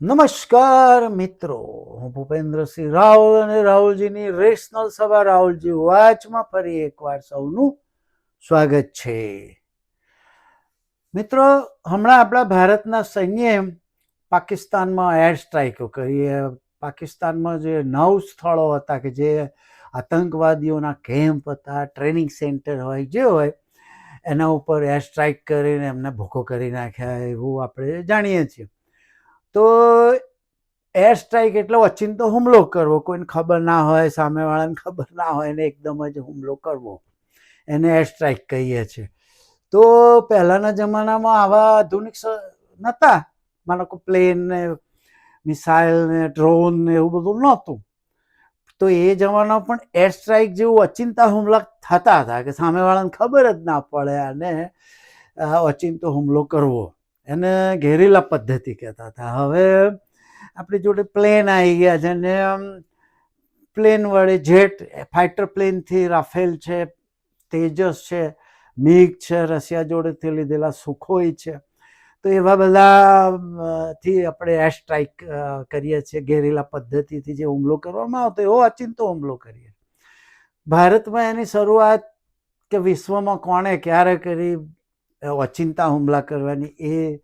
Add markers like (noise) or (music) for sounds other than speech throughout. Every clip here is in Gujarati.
નમસ્કાર મિત્રો, હું ભૂપેન્દ્રસિંહ રાહુલ અને રાહુલજીની રેશનલ સભા. રાહુલજી, વાચમાં ફરી એકવાર સૌનું સ્વાગત છે. મિત્રો, હમણાં આપણા ભારતના સૈન્યએ પાકિસ્તાનમાં એર સ્ટ્રાઇકો કરી. પાકિસ્તાનમાં જે નવ સ્થળો હતા કે જે આતંકવાદીઓના કેમ્પ હતા, ટ્રેનિંગ સેન્ટર હોય, જે હોય, એના ઉપર એર સ્ટ્રાઇક કરીને એમને ભૂખો કરી નાખ્યા, એવું આપણે જાણીએ છીએ. તો એર સ્ટ્રાઇક એટલે ઓચિંતો હુમલો કરવો. કોઈને ખબર ના હોય, સામેવાળાને ખબર ના હોય, એને એકદમ જ હુમલો કરવો. એને એર સ્ટ્રાઇક કહીએ છીએ. તો પહેલાંના જમાનામાં આવા આધુનિક નહોતા માનો કે પ્લેન ને મિસાઇલ ને ડ્રોન ને એવું બધું નહોતું. તો એ જમાનામાં પણ એર સ્ટ્રાઇક જેવું અચિંતા હુમલા થતા હતા કે સામેવાળાને ખબર જ ના પડે અને અચિંતો હુમલો કરવો. એને ઘેરીલા પદ્ધતિ કહેતા હતા. હવે આપણી જોડે પ્લેન આવી ગયા છે ને પ્લેન વડે જેટ, ફાઇટર પ્લેનથી રાફેલ છે, તેજસ છે, મિગ છે, રશિયા જોડેથી લીધેલા સુખોઈ છે. તો એવા બધા થી આપણે એર સ્ટ્રાઇક કરીએ છીએ ઘેરીલા પદ્ધતિથી જે હુમલો કરવામાં આવતો, એવો અચિંતો હુમલો કરીએ. ભારતમાં એની શરૂઆત કે વિશ્વમાં કોણે ક્યારે કરી અચિંતા હુમલા કરવાની એ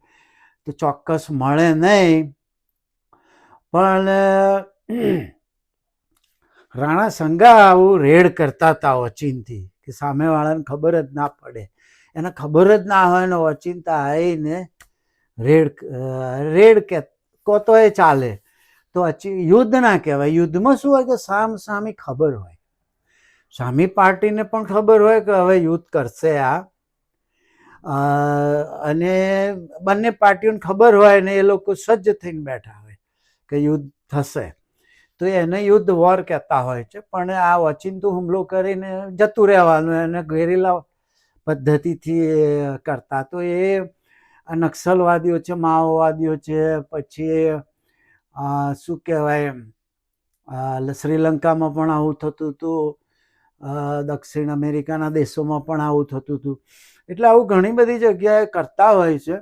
તો ચોક્કસ મળે નહીં. પણ રાણા સંગા આવું રેડ કરતા હતા ઓચિંતી, કે સામેવાળાને ખબર જ ના પડે. એને ખબર જ ના હોય ને ઓચિંતા આવીને રેડ રેડ કે, કોતો એ ચાલે. તો યુદ્ધ ના કહેવાય. યુદ્ધમાં શું હોય કે સામ સામી ખબર હોય. સામી પાર્ટીને પણ ખબર હોય કે હવે યુદ્ધ કરશે આ. અને બંને પાર્ટીઓને ખબર હોય ને એ લોકો સજ્જ થઈને બેઠા હોય કે યુદ્ધ થશે. તો એને યુદ્ધ વોર કહેતા હોય છે, પણ આ ઓચિંતું હુમલો કરીને જતું રહેવાનું એને ઘેરીલા પદ્ધતિથી કરતા. તો એ નક્સલવાદીઓ છે, માઓવાદીઓ છે, પછી શું કહેવાય શ્રીલંકામાં પણ આવું થતું હતું દક્ષિણ અમેરિકાના દેશોમાં પણ આવું થતું હતું. એટલે આવું ઘણી બધી જગ્યાએ કરતા હોય છે.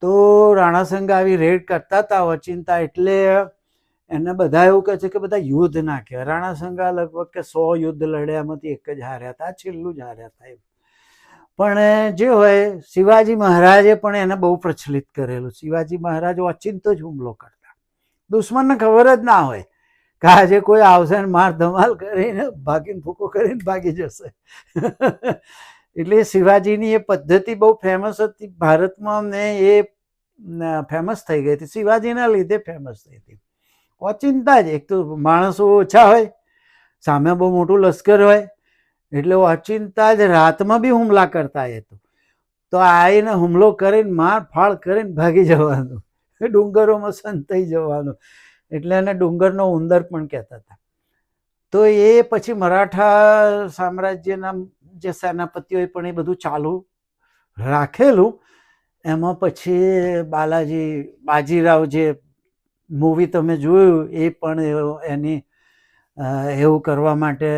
તો રાણાસંઘ આવી રેડ કરતા હતા ઓચિંતા એટલે એને બધા એવું કહે છે કે બધા યુદ્ધ ના કહેવાય. લગભગ કે સો યુદ્ધ લડ્યા, એમાંથી એક જ હાર્યા હતા છેલ્લું જ હાર્યા હતા એમ. પણ જે હોય, શિવાજી મહારાજે પણ એને બહુ પ્રચલિત કરેલું. શિવાજી મહારાજ ઓચિંતો જ હુમલો કરતા. દુશ્મનને ખબર જ ના હોય કે આજે કોઈ આવશે ને માર ધમાલ કરીને ભાગીને ફૂકો કરીને ભાગી જશે. એટલે શિવાજીની એ પદ્ધતિ બહુ ફેમસ હતી. ભારતમાં ને એ ફેમસ થઈ ગઈ હતી. શિવાજીના લીધે ફેમસ થઈ હતી. ઓચિંતા જ, એક તો માણસો ઓછા હોય, સામે બહુ મોટું લશ્કર હોય, એટલે ઓચિંતા જ રાતમાં બી હુમલા કરતા એ તો. તો આવીને હુમલો કરીને માર ફાળ કરીને ભાગી જવાનું. ડુંગરોમાં સંતાઈ જવાનું. એટલે એને ડુંગરનો ઉંદર પણ કહેતા હતા. તો એ પછી મરાઠા સામ્રાજ્યના જે સેનાપતિઓએ પણ એ બધું ચાલુ રાખેલું. એમાં પછી બાલાજી, બાજીરાવ જે મૂવી તમે જોયું એ પણ એની એવું કરવા માટે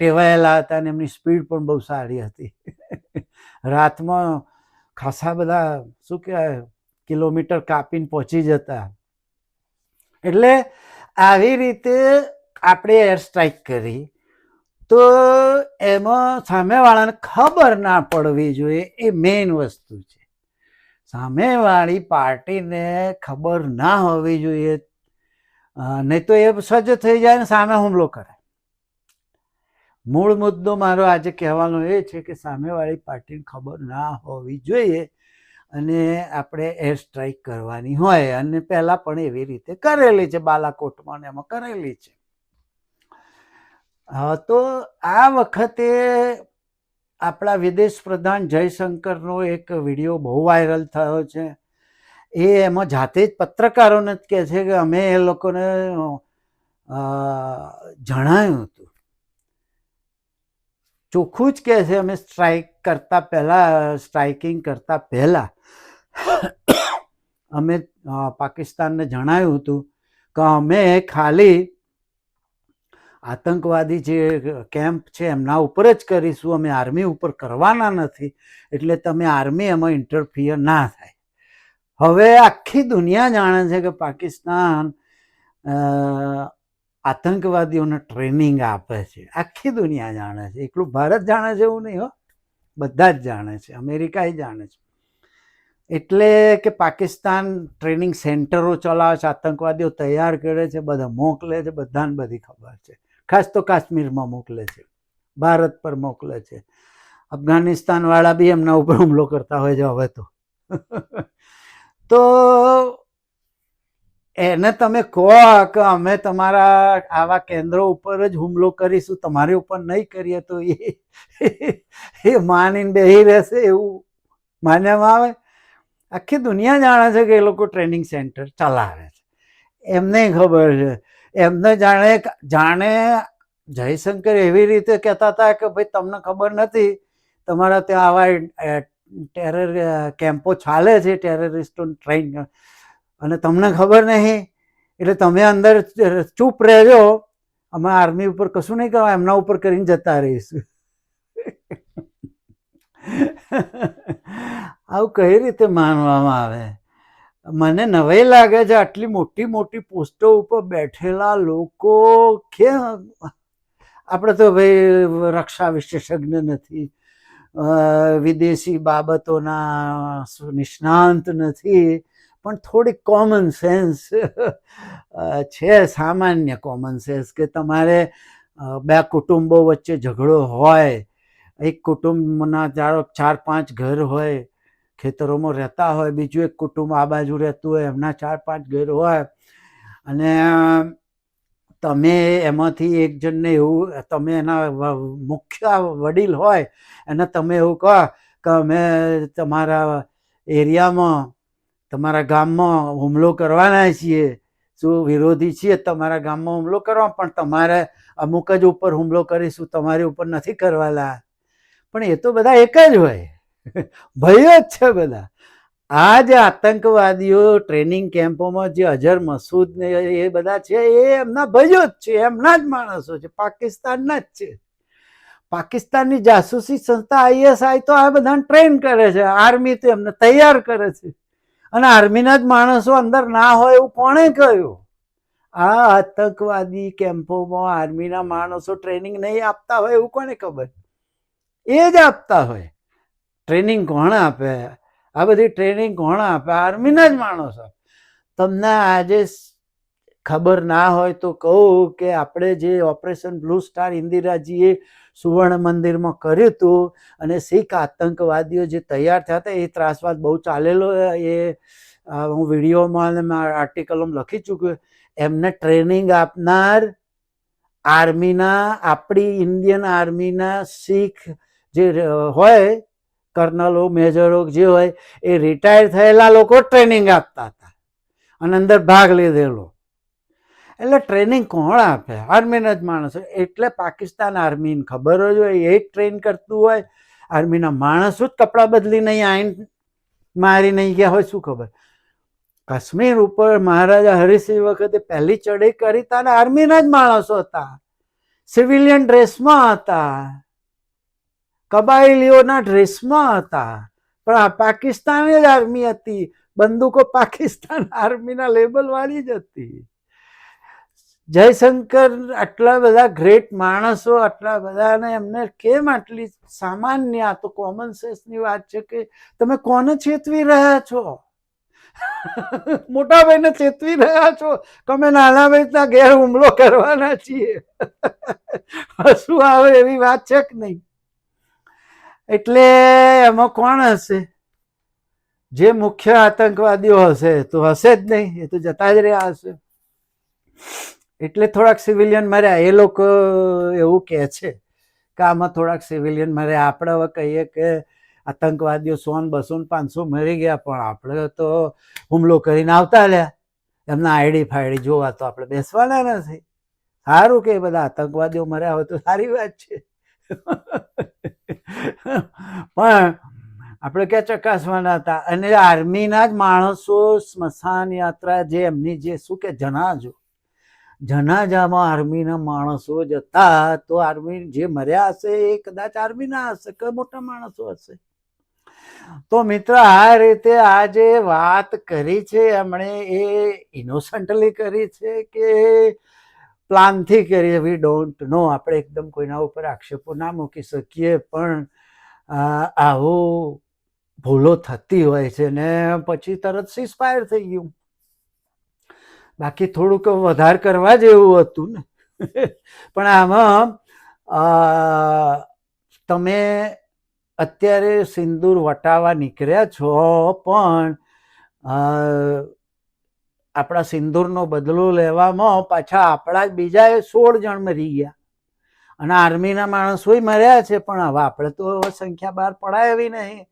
ટેવાયેલા હતા અને એમની સ્પીડ પણ બહુ સારી હતી. રાતમાં ખાસા બધા, શું કહેવાય, કિલોમીટર કાપીને પહોંચી જતા. એટલે આવી રીતે આપણે એર સ્ટ્રાઇક કરી. તો એમાં સામેવાળાને ખબર ના પડવી જોઈએ, એ મેઇન વસ્તુ છે. સામેવાળી પાર્ટીને ખબર ના હોવી જોઈએ નહીં તો એ સજ્જ થઈ જાય ને સામે હુમલો કરે. મૂળ મુદ્દો મારો આજે કહેવાનો એ છે કે સામેવાળી પાર્ટીને ખબર ના હોવી જોઈએ અને આપણે એર સ્ટ્રાઇક કરવાની હોય અને પહેલાં પણ એવી રીતે કરેલી છે, બાલાકોટમાં ને એમાં કરેલી છે. હા તો આ વખતે આપણા વિદેશ પ્રધાન જયશંકરનો એક વીડિયો બહુ વાયરલ થયો છે. એ એમાં જાતે જ પત્રકારોને જ કહે છે કે અમે એ લોકોને જણાયું હતું. ચોખ્ખું જ કહે છે અમે સ્ટ્રાઇક કરતા પહેલાં, સ્ટ્રાઇકિંગ કરતા પહેલાં અમે પાકિસ્તાનને જણાયું હતું કે અમે ખાલી આતંકવાદી જે કેમ્પ છે, એમના ઉપર જ કરીશું. અમે આર્મી ઉપર કરવાના નથી. એટલે તમે આર્મી એમાં ઇન્ટરફિયર ના થાય. હવે આખી દુનિયા જાણે છે કે પાકિસ્તાન આતંકવાદીઓને ટ્રેનિંગ આપે છે. આખી દુનિયા જાણે છે. એકલું ભારત જાણે છે એવું નહીં હો. બધા જ જાણે છે. અમેરિકા જાણે છે. એટલે કે પાકિસ્તાન ટ્રેનિંગ સેન્ટરો ચલાવે છે. આતંકવાદીઓ તૈયાર કરે છે. બધા મોકલે છે. બધાને બધી ખબર છે. ખાસ તો કાશ્મીરમાં મોકલે છે. ભારત પર મોકલે છે. અફઘાનિસ્તાન વાળા બી એમના ઉપર હુમલો કરતા હોય છે હવે તો. (laughs) તો એને તમે કહો કે અમે તમારા આવા કેન્દ્રો ઉપર જ હુમલો કરીશું, તમારી ઉપર નહીં કરીએ તો એ (laughs) એ માનીને બેહી રહેશે એવું માનવામાં આવે? આખી દુનિયા જાણે છે કે એ લોકો ટ્રેનિંગ સેન્ટર ચલાવે છે. એમને ખબર છે. એમને જાણે જાણે જયશંકર એવી રીતે કહેતા હતા કે ભાઈ, તમને ખબર નથી, તમારા ત્યાં આવા ટેરર કેમ્પો ચાલે છે, ટેરરિસ્ટો ટ્રેન, અને તમને ખબર નહીં? એટલે તમે અંદર ચૂપ રહેજો, અમે આર્મી ઉપર કશું નહીં કરવા એમના ઉપર કરીને જતા રહીશું. (laughs) આવું કઈ રીતે માનવામાં આવે? મને નવાઈ લાગે છે આટલી મોટી મોટી પોસ્ટો ઉપર બેઠેલા લોકો કે આપણે તો ભાઈ રક્ષા વિશેષજ્ઞ નથી વિદેશી બાબતોના નિષ્ણાંત નથી, પણ થોડીક કોમન સેન્સ છે, સામાન્ય કોમન સેન્સ કે તમારે બે કુટુંબો વચ્ચે ઝઘડો હોય, એક કુટુંબના ચારો ચાર પાંચ ઘર હોય ખેતરોમાં રહેતા હોય, બીજું એક કુટુંબ આ બાજુ રહેતું હોય, એમના ચાર પાંચ ઘેર હોય. અને તમે એમાંથી એક જણને એવું, તમે એના મુખ્ય વડીલ હોય, એને તમે એવું કહો કે અમે તમારા એરિયામાં, તમારા ગામમાં હુમલો કરવાના છીએ. શું વિરોધી છીએ? તમારા ગામમાં હુમલો કરવા, પણ તમારે અમુક જ ઉપર હુમલો કરીશું, તમારી ઉપર નથી કરવાલા. પણ એ તો બધા એક જ હોય. ભયો જ છે બધા. આ જે આતંકવાદીઓ ટ્રેનિંગ કેમ્પોમાં જે અજર મસૂદ ને એ બધા છે, એ એમના ભયો જ છે, એમના જ માણસો છે, પાકિસ્તાનના જ છે. પાકિસ્તાનની જાસૂસી સંસ્થા આઈએસઆઈ તો આ બધાને ટ્રેન કરે છે આર્મી તો એમને તૈયાર કરે છે. અને આર્મીના જ માણસો અંદર ના હોય એવું કોણે કહ્યું? આ આતંકવાદી કેમ્પોમાં આર્મીના માણસો ટ્રેનિંગ નહીં આપતા હોય એવું કોને ખબર? એ જ આપતા હોય. ટ્રેનિંગ કોણ આપે? આ બધી ટ્રેનિંગ કોણ આપે? આર્મીના જ માણસો. તમને આજે ખબર ના હોય તો કહું કે આપણે જે ઓપરેશન બ્લુ સ્ટાર ઇન્દિરાજીએ સુવર્ણ મંદિરમાં કર્યું હતું અને શીખ આતંકવાદીઓ જે તૈયાર થયા હતા, એ ત્રાસવાદ બહુ ચાલેલો એ હું વિડીયોમાં અને આર્ટિકલોમાં લખી ચૂક્યો. એમને ટ્રેનિંગ આપનાર આર્મીના, આપણી ઇન્ડિયન આર્મીના શીખ જે હોય કર્નલો, મેજરો જે હોય, એ રિટાયર થયેલા લોકો ટ્રેનિંગ આપતા હતા અને અંદર ભાગ લીધેલો. એટલે ટ્રેનિંગ કોણ આપે? આર્મીના જ માણસો. એટલે પાકિસ્તાન આર્મીને ખબર જ હોય, એ જ ટ્રેન કરતું હોય. આર્મીના માણસો જ કપડાં બદલી નહીં આવીને મારી નહીં ગયા હોય, શું ખબર? કાશ્મીર ઉપર મહારાજા હરિસિંહ વખતે પહેલી ચઢાઈ કરી હતા આર્મીના જ માણસો હતા. સિવિલિયન ડ્રેસમાં હતા. કબાયલીઓના ડ્રેસમાં હતા. પણ આ પાકિસ્તાની જ આર્મી હતી. બંદૂકો પાકિસ્તાન આર્મીના લેબલવાળી જ હતી. જયશંકર આટલા બધા ગ્રેટ માણસો, આટલા બધાને એમને કેમ આટલી સામાન્ય, આ તો કોમન સેન્સની વાત છે કે તમે કોને ચેતવી રહ્યા છો? મોટા ભાઈને ચેતવી રહ્યા છો? અમે નાના ભાઈના ઘેર હુમલો કરવાના છીએ. શું આવે એવી વાત છે કે નહીં? એટલે એમાં કોણ હશે? જે મુખ્ય આતંકવાદીઓ હશે તો હશે જ નહીં, એ તો જતા જ રહ્યા હશે. એટલે થોડાક સિવિલિયન મર્યા એ લોકો એવું કહે છે કે આમાં થોડાક સિવિલિયન મર્યા આપણે હવે કહીએ કે આતંકવાદીઓ સો ને બસો ને પાંચસો મરી ગયા, પણ આપણે તો હુમલો કરીને આવતા રહ્યા. એમના આઈડી ફાઈડી જોવા તો આપણે બેસવાના નથી. સારું કે બધા આતંકવાદીઓ મર્યા હોય તો સારી વાત છે. પણ આપણે ક્યાં ચકાસવાના હતા? અને આર્મીના જ માણસો સ્મશાન યાત્રા જે એમની જે શું કે જનાજો જનાજામાં આર્મીના માણસો જતા તો આર્મી જે મર્યા હશે એ કદાચ આર્મીના હશે કે મોટા માણસો હશે? તો મિત્ર, આ રીતે આ જે વાત કરી છે, એમણે એ ઇનોસન્ટલી કરી છે કે પ્લાનથી કરી વી ડોન્ટ નો આપણે એકદમ કોઈના ઉપર આક્ષેપો ના મૂકી શકીએ, પણ આવું ભૂલો થતી હોય છે ને પછી તરત સિસ્પાયર થઈ ગયું. બાકી થોડુંક વધારે કરવા જેવું હતું ને. પણ આમાં તમે અત્યારે સિંદૂર વટાવા નીકળ્યા છો, પણ આપણા સિંદૂરનો બદલો લેવામાં પાછા આપણા બીજા સોળ જણ મરી ગયા. અને આર્મીના માણસોય મર્યા છે, પણ હવે આપણે તો સંખ્યા બહાર પડાય એવી નહીં.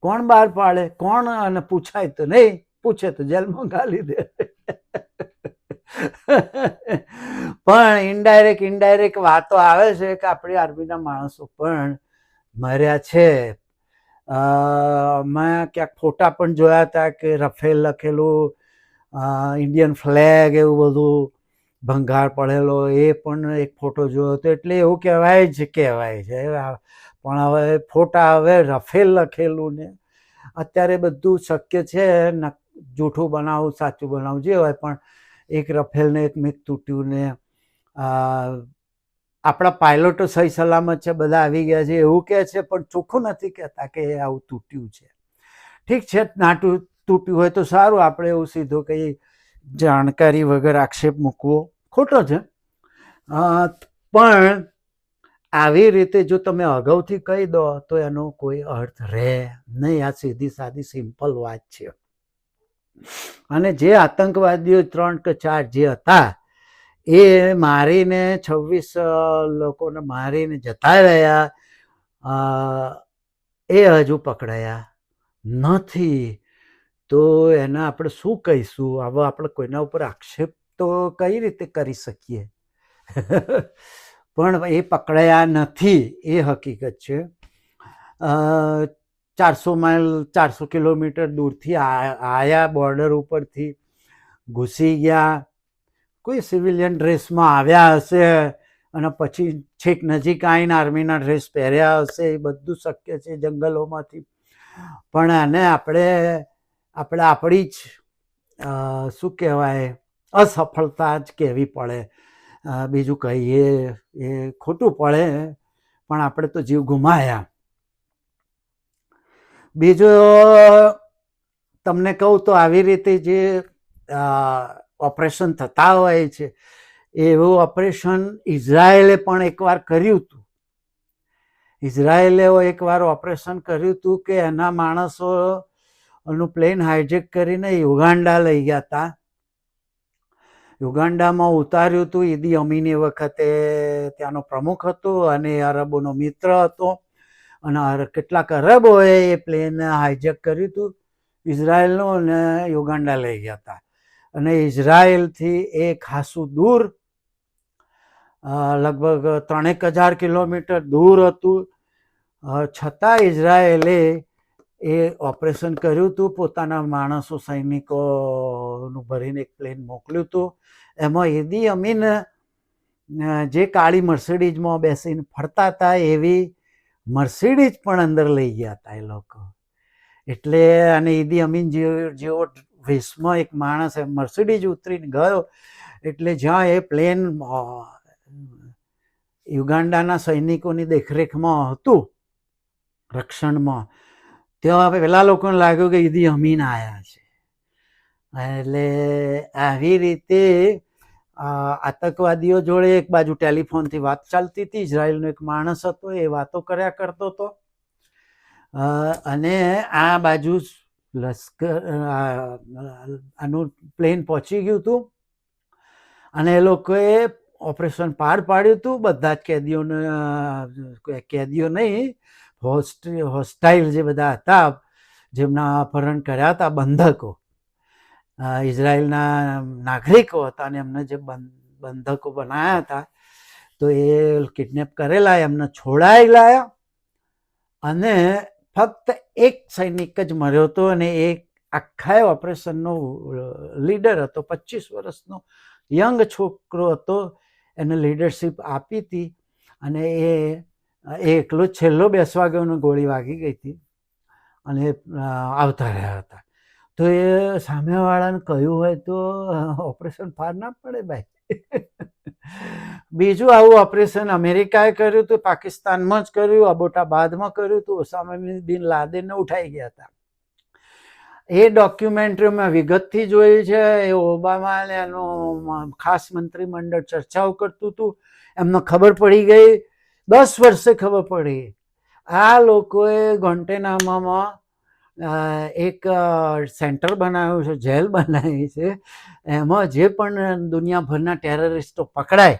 કોણ બહાર પાડે? કોણ અને પૂછાય તો નહીં. પૂછે તો જેલમાં ગાલી દે. પણ ઇનડાયરેક્ટ ઇનડાયરેક્ટ વાતો આવે છે કે આપણી આર્મીના માણસો પણ મર્યા છે. મેં ક્યાંક ફોટા પણ જોયા હતા કે રફેલ લખેલું ઇન્ડિયન ફ્લેગ એવું બધું, ભંગાર પડેલો, એ પણ એક ફોટો જોયો હતો. એટલે એવું કહેવાય જ કહેવાય છે. પણ હવે ફોટા હવે રફેલ લખેલું ને, અત્યારે બધું શક્ય છે જૂઠું બનાવવું સાચું બનાવું, જે હોય, પણ એક રફેલ ને એક મિત તૂટ્યું ને આપણા પાયલોટો સહી સલામત છે, બધા આવી ગયા છે, એવું કહે છે, પણ ચોખ્ખું નથી કહેતા કે એ આવું તૂટ્યું છે. ઠીક છે નાટું તૂટ્યું હોય તો સારું, આપણે એવું સીધું કંઈ જાણકારી વગર આક્ષેપ મૂકવો ખોટો છે. પણ આવી રીતે જો તમે અગાઉથી કહી દો, તો એનો કોઈ અર્થ રહે નહીં. આ સીધી સાદી સિમ્પલ વાત છે. અને જે આતંકવાદીઓ ત્રણ કે ચાર જે હતા એ મારીને છવ્વીસ લોકોને મારીને જતા રહ્યા. એ હજુ પકડાયા નથી. તો એને આપણે શું કહીશું? હવે આપણે કોઈના ઉપર આક્ષેપ તો કઈ રીતે કરી શકીએ? (laughs) પણ એ પકડાયા નથી, એ હકીકત છે. ચારસો માઇલ, ચારસો કિલોમીટર દૂરથી આયા બોર્ડર ઉપરથી ઘૂસી ગયા. કોઈ સિવિલિયન ડ્રેસમાં આવ્યા હશે અને પછી છેક નજીક આવીને આર્મીના ડ્રેસ પહેર્યા હશે, એ બધું શક્ય છે જંગલોમાંથી. પણ આને આપણે આપણે આપણી જ શું કહેવાય, અસફળતા જ કહેવી પડે. બીજું કહીએ, એ ખોટું પડે, પણ આપણે તો જીવ ગુમાયા. બીજો, તમને કહું તો આવી રીતે જે ઓપરેશન થતા હોય છે. એવું ઓપરેશન ઇઝરાયેલે પણ એકવાર કર્યું હતું. ઇઝરાયેલે એકવાર ઓપરેશન કર્યું હતું કે એના માણસો નું પ્લેન હાઇજેક કરીને યુગાન્ડા લઈ ગયા હતા. યુગાન્ડામાં ઉતાર્યું હતું. ઈદી અમીની વખતે ત્યાંનો પ્રમુખ હતો અને અરબોનો મિત્ર હતો. અને કેટલાક અરબોએ એ પ્લેન હાઇજેક કર્યું હતું. ઇઝરાયલનું અને યુગાન્ડા લઈ ગયા હતા. અને ઇઝરાયલથી એ ખાસું દૂર લગભગ ત્રણેક હજાર કિલોમીટર દૂર હતું. છતાં ઇઝરાયલે એ ઓપરેશન કર્યું હતું. પોતાના માણસો, સૈનિકોનું ભરીને એક પ્લેન મોકલ્યું હતું. એમાં ઈદી અમીન જે કાળી મર્સિડીઝમાં બેસીને ફરતા હતા, એવી મર્સિડીઝ પણ અંદર લઈ ગયા હતા એ લોકો. એટલે, અને ઈદી અમીન જેવો જેવો વેશમાં એક માણસ મર્સિડીઝ ઉતરીને ગયો એટલે જ્યાં એ પ્લેન યુગાન્ડાના સૈનિકોની દેખરેખમાં હતું, રક્ષણમાં, ત્યાં પેલા લોકોને લાગ્યું કે ઈદી અમીન આવ્યા છે. એટલે આવી રીતે આતંકવાદીઓ જોડે એક બાજુ ટેલિફોનથી વાત ચાલતી હતી, ઇઝરાયલનો એક માણસ હતો, એ વાતો કર્યા કરતો હતો. અને આ બાજુ લશ્કર આનું પ્લેન પહોંચી ગયું હતું અને એ લોકોએ ઓપરેશન પાર પાડ્યું હતું બધા જ કેદીઓને કેદીઓ નહીં હોસ્ટ હોસ્ટાઇલ જે બધા હતા, જેમના અપહરણ કર્યા હતા, બંધકો. ઇઝરાયલના નાગરિકો હતા અને એમને જે બંધકો બનાવ્યા હતા, તો એ કિડનેપ કરેલા, એમને છોડાયેલા. અને ફક્ત એક સૈનિક જ મર્યો હતો અને એ આખા ઓપરેશનનો લીડર હતો, પચીસ વર્ષનો યંગ છોકરો હતો, એને લીડરશિપ આપી હતી અને એ એકલો છેલ્લો બેસવા ગયો ગોળી વાગી ગઈ હતી અને આવતા રહ્યા હતા. તો એ સામેવાળાને કહ્યું હોય તો ઓપરેશન પાર ના પડે ભાઈ. બીજું આવું ઓપરેશન અમેરિકાએ કર્યું હતું, પાકિસ્તાનમાં જ કર્યું, અબોટાબાદમાં કર્યું હતું, ઓસામા બિન લાદેનને ઉઠાઈ ગયા હતા. એ ડોક્યુમેન્ટરી મેં વિગતથી જોઈ છે, એ ઓબામા અને એનું ખાસ મંત્રીમંડળ ચર્ચાઓ કરતું હતું, એમને ખબર પડી ગઈ, દસ વર્ષે ખબર પડી. આ લોકોએ ગોન્ટેનામામાં એક સેન્ટર બનાવ્યું છે, જેલ બનાવી છે. એમાં જે પણ દુનિયાભરના ટેરરિસ્ટો પકડાય,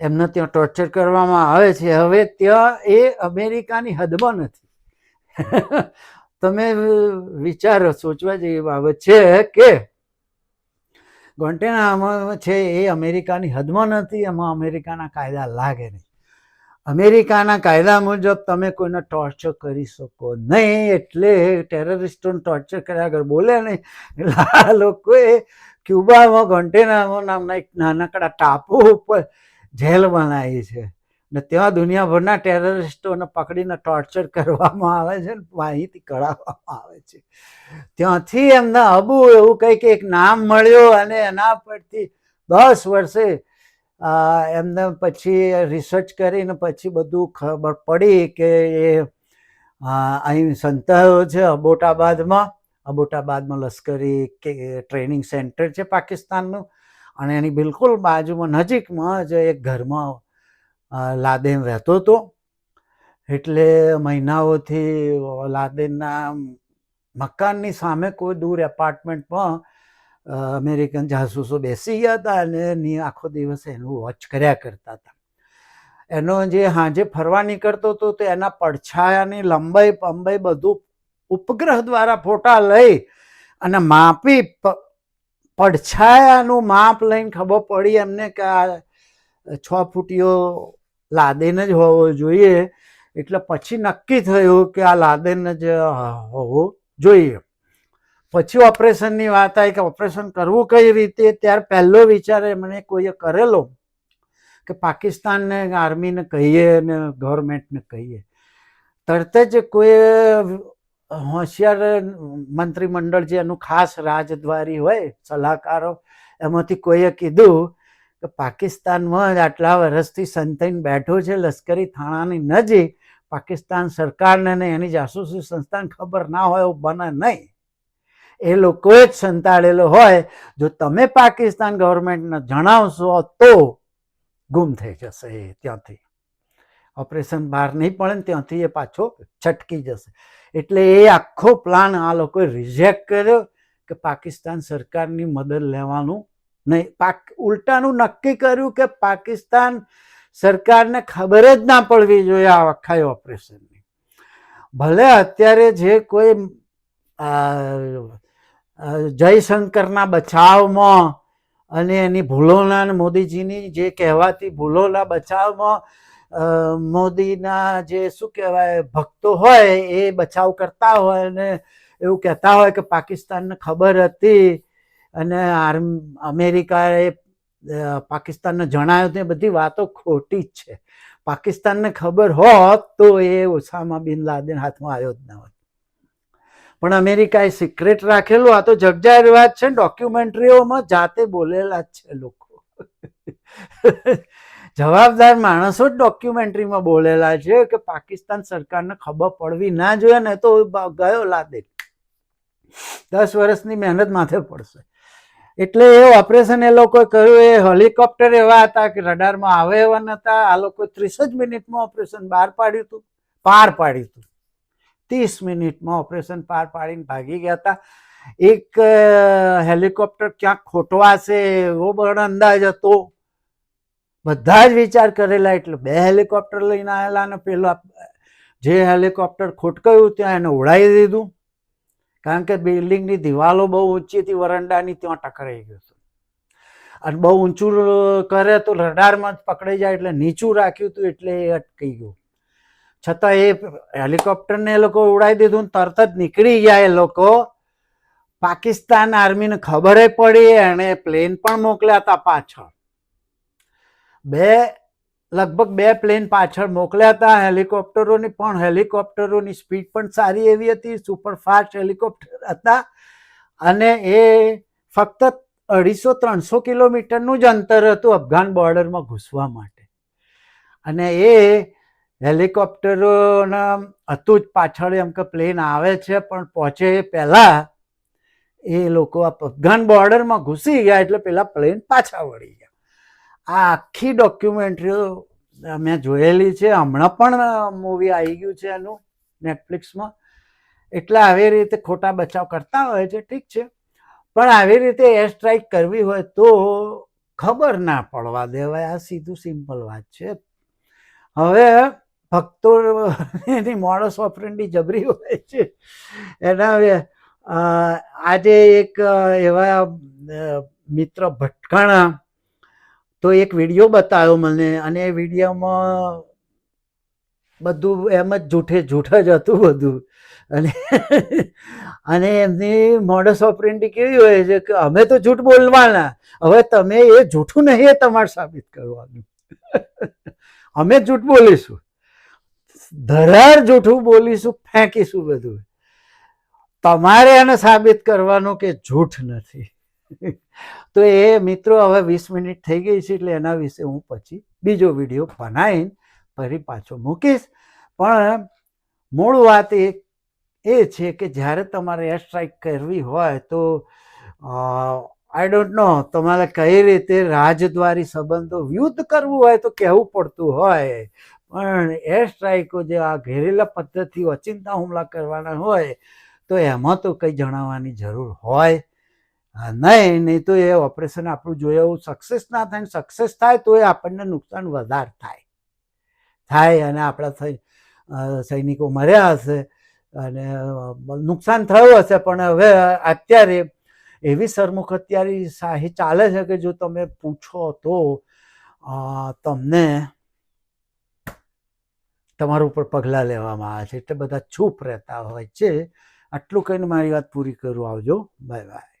એમને ત્યાં ટોર્ચર કરવામાં આવે છે. હવે ત્યાં એ અમેરિકાની હદમાં નથી. તમે વિચારો, સોચવા જેવી બાબત છે કે ગોન્ટેનામાં છે એ અમેરિકાની હદમાં નથી, એમાં અમેરિકાના કાયદા લાગે નહીં. અમેરિકાના કાયદા મુજબ તમે કોઈને ટોર્ચર કરી શકો નહીં, એટલે ટેરરિસ્ટોને ટોર્ચર કર્યા આગળ બોલે નહીં. આ લોકોએ ક્યુબામાં ગોન્ટેનામો નામના એક નાનકડા ટાપુ ઉપર જેલ બનાવી છે. ને ત્યાં દુનિયાભરના ટેરરિસ્ટોને પકડીને ટોર્ચર કરવામાં આવે છે ને માહિતી કઢાવવામાં આવે છે. ત્યાંથી એમને અબુ એવું કંઈક એક નામ મળ્યું અને એના પરથી દસ વર્ષે એમને પછી રિસર્ચ કરીને પછી બધું ખબર પડી કે એ અહીં સંતાયો છે અબોટાબાદમાં. અબોટાબાદમાં લશ્કરી કે ટ્રેનિંગ સેન્ટર છે પાકિસ્તાનનું. અને એની બિલકુલ બાજુમાં નજીકમાં જ એક ઘરમાં લાદેન રહેતો હતો. એટલે મહિનાઓથી લાદેનના મકાનની સામે કોઈ દૂર એપાર્ટમેન્ટમાં અમેરિકન જાસૂસો બેસી ગયા હતા અને એની આખો દિવસ એનું વોચ કર્યા કરતા હતા. એનો જે હાંજે ફરવા નીકળતો હતો તો એના પડછાયાની લંબાઈ પંબાઈ બધું ઉપગ્રહ દ્વારા ફોટા લઈ અને માપી પડછાયાનું માપ લઈને ખબર પડી એમને કે આ છ ફૂટીઓ લાદેન જ હોવો જોઈએ. એટલે પછી નક્કી થયું કે આ લાદેન જ હોવો જોઈએ. પછી ઓપરેશનની વાત આવી કે ઓપરેશન કરવું કઈ રીતે, ત્યારે પહેલો વિચાર મને કોઈએ કરેલો કે પાકિસ્તાનને, આર્મીને કહીએ ને ગવર્મેન્ટને કહીએ. તરત જ કોઈ હોશિયાર મંત્રીમંડળ જે એનું ખાસ રાજદ્વારી હોય, સલાહકારો, એમાંથી કોઈએ કીધું કે પાકિસ્તાનમાં જ આટલા વર્ષથી સંતાઈને બેઠો છે, લશ્કરી થાણાની નજીક, પાકિસ્તાન સરકારને ને એની જાસૂસી સંસ્થાને ખબર ના હોય એવું બને નહીં. એ લોકોએ જ સંતાડેલો હોય. જો તમે પાકિસ્તાન ગવર્મેન્ટને જણાવશો તો ગુમ થઈ જશે એ ત્યાંથી. ઓપરેશન બહાર નહીં પડે ને ત્યાંથી એ પાછો છટકી જશે. એટલે એ આખો પ્લાન આ લોકોએ રિજેક્ટ કર્યો કે પાકિસ્તાન સરકારની મદદ લેવાનું નહીં. પાક, ઉલટાનું નક્કી કર્યું કે પાકિસ્તાન સરકારને ખબર જ ના પડવી જોઈએ આ આખા ઓપરેશનની ભલે અત્યારે જે કોઈ જયશંકરના બચાવમાં અને એની ભૂલોના મોદીજીની જે કહેવાતી ભૂલોના બચાવમાં મોદીના જે શું કહેવાય, ભક્તો હોય એ બચાવ કરતા હોય અને એવું કહેતા હોય કે પાકિસ્તાનને ખબર હતી અને અમેરિકાએ પાકિસ્તાનને જણાવ્યું તે બધી વાતો ખોટી જ છે. પાકિસ્તાનને ખબર હોત તો એ ઓસામા બિન લાદેન હાથમાં આવ્યો જ ન હોત. પણ અમેરિકાએ સિક્રેટ રાખેલું, આ તો જગજાહેર વાત છે ડોક્યુમેન્ટરીઓમાં જાતે બોલેલા જ છે લોકો. જવાબદાર માણસો જ ડોક્યુમેન્ટરીમાં બોલેલા છે કે પાકિસ્તાન સરકારને ખબર પડવી ના જોઈએ, ને તો ગયો લાદે. દસ વર્ષની મહેનત માથે પડશે. એટલે એ ઓપરેશન એ લોકોએ કર્યું, એ હેલિકોપ્ટર એવા હતા કે રડારમાં આવે એવા નતા. આ લોકો ત્રીસ જ મિનિટમાં ઓપરેશન બહાર પાડ્યું હતું, પાર પાડ્યું હતું. ત્રીસ મિનિટમાં ઓપરેશન પાર પાડીને ભાગી ગયા હતા. એક હેલિકોપ્ટર ક્યાંક ખોટવાશે એવો પણ અંદાજ હતો. બધા જ વિચાર કરેલા એટલે બે હેલિકોપ્ટર લઈને આવેલા અને પેલા જે હેલિકોપ્ટર ખોટકાયું ત્યાં એને ઉડાવી દીધું. કારણ કે બિલ્ડિંગની દિવાલો બહુ ઊંચી હતી, વરંડાની ત્યાં ટકરાઈ ગયું હતું. અને બહુ ઊંચું કરે તો રડારમાં જ પકડાઈ જાય એટલે નીચું રાખ્યું હતું એટલે એ અટકી ગયું. છતાં એ હેલિકોપ્ટરને એ લોકો ઉડાવી દીધું તરત જ નીકળી ગયા એ લોકો. પાકિસ્તાન આર્મીને ખબર પડી એણે પ્લેન પણ મોકલ્યા હતા પાછળ. બે, લગભગ બે પ્લેન પાછળ મોકલ્યા હતા. હેલિકોપ્ટરોની પણ હેલિકોપ્ટરોની સ્પીડ પણ સારી એવી હતી. સુપર ફાસ્ટ હેલિકોપ્ટર હતા. અને એ ફક્ત અઢીસો ત્રણસો કિલોમીટરનું જ અંતર હતું અફઘાન બોર્ડરમાં ઘૂસવા માટે. અને એ હેલિકોપ્ટરોના હતું જ પાછળ એમ કે પ્લેન આવે છે, પણ પહોંચે એ પહેલાં એ લોકો આ અફઘાન બોર્ડરમાં ઘૂસી ગયા એટલે પેલા પ્લેન પાછા વળી ગયા. આ આખી ડોક્યુમેન્ટરીઓ મેં જોયેલી છે. હમણાં પણ મૂવી આવી ગયું છે એનું નેટફ્લિક્સમાં એટલે આવી રીતે ખોટા બચાવ કરતા હોય છે, ઠીક છે. પણ આવી રીતે એર સ્ટ્રાઇક કરવી હોય તો ખબર ના પડવા દેવાય. આ સીધું સિમ્પલ વાત છે. હવે ભક્તો એની મોડસ ઓપરેન્ડી જબરી હોય છે. એના આજે એક એવા મિત્ર ભટકાણા, તો એક વીડિયો બતાવ્યો મને, અને એ વિડીયોમાં બધું એમ જ જૂઠે જૂઠ જ હતું બધું. અને અને એમની મોડસ ઓપરેન્ટી કેવી હોય છે કે અમે તો જૂઠ બોલવાના, હવે તમે એ જૂઠું નહીં એ તમારે સાબિત કરવાનું. અમે જૂઠ બોલીશું. ધરાર જૂઠું બોલીશું, ફેંકીશું બધું. તમારે એને સાબિત કરવાનું કે જૂઠ નથી. તો એ મિત્રો હવે વીસ મિનિટ થઈ ગઈ છે એટલે એના વિશે હું પછી બીજો વીડિયો બનાવીને ફરી પાછો મૂકીશ. પણ મૂળ વાત એ એ છે કે જ્યારે તમારે એર સ્ટ્રાઇક કરવી હોય તો આઈ ડોન્ટ નો તમારે કઈ રીતે રાજદ્વારી સંબંધો યુદ્ધ કરવું હોય તો કહેવું પડતું હોય. પણ એર સ્ટ્રાઇકો જે આ ઘેરેલા પદ્ધતિ અચિંતા હુમલા કરવાના હોય, તો એમાં તો કંઈ જણાવવાની જરૂર હોય. નહીં નહીં તો એ ઓપરેશન આપણું જોઈએ એવું સક્સેસ ના થાય સક્સેસ થાય, તો એ આપણને નુકસાન વધારે થાય. થાય અને આપણા સૈનિકો મર્યા હશે અને નુકસાન થયું હશે, પણ હવે અત્યારે એવી સરમુખ અત્યારે શાહી ચાલે છે કે જો તમે પૂછો તો તમને તમારા ઉપર પગલાં લેવામાં આવે છે. એટલે બધા ચૂપ રહેતા હોય છે. આટલું કહીને મારી વાત પૂરી કરું. આવજો. Bye bye.